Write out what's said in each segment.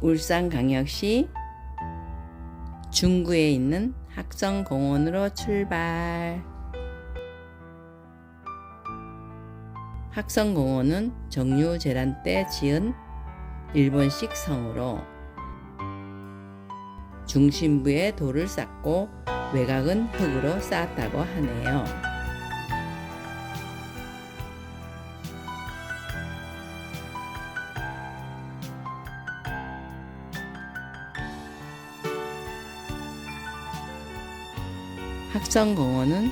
울산광역시 중구에 있는 학성공원으로 출발. 학성공원은 정유 재란 때 지은 일본식 성으로 중심부에 돌을 쌓고 외곽은 흙으로 쌓았다고 하네요. 학성공원은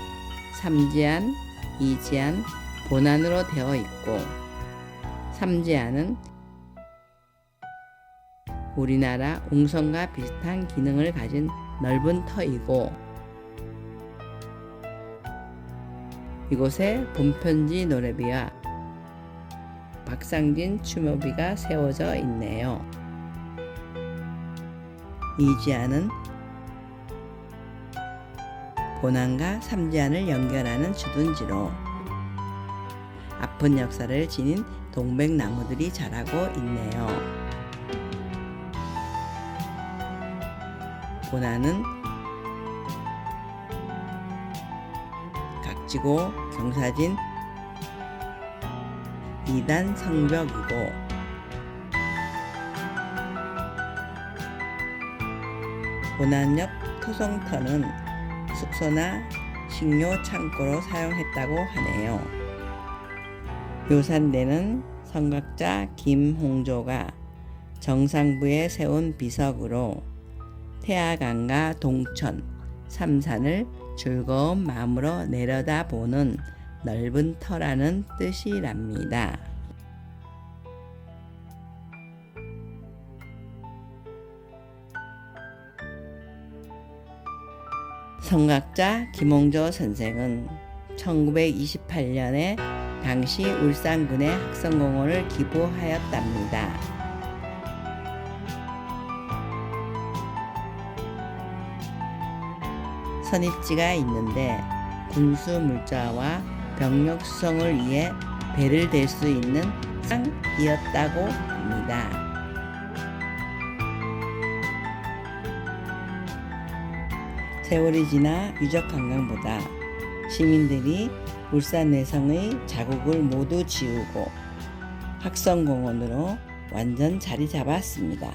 삼지안, 이지안, 본안으로 되어 있고 삼지안은 우리나라 웅성과 비슷한 기능을 가진 넓은 터이고 이곳에 본편지 노래비와 박상진 추모비가 세워져 있네요. 이지안은 본안과 삼지안을 연결하는 주둔지로 아픈 역사를 지닌 동백나무들이 자라고 있네요. 본안은 각지고 경사진 2단 성벽이고 본안역 토성터는 숙소나 식료 창고로 사용했다고 하네요. 요산대는 성각자 김홍조가 정상부에 세운 비석으로 태화강과 동천, 삼산을 즐거운 마음으로 내려다보는 넓은 터라는 뜻이랍니다. 성각자 김홍조 선생은 1928년에 당시 울산군의 학성공원을 기부하였답니다. 선입지가 있는데 군수 물자와 병력 수송을 위해 배를 댈 수 있는 상이었다고 합니다. 세월이 지나 유적 관광보다 시민들이 울산 내성의 자국을 모두 지우고 학성공원으로 완전 자리 잡았습니다.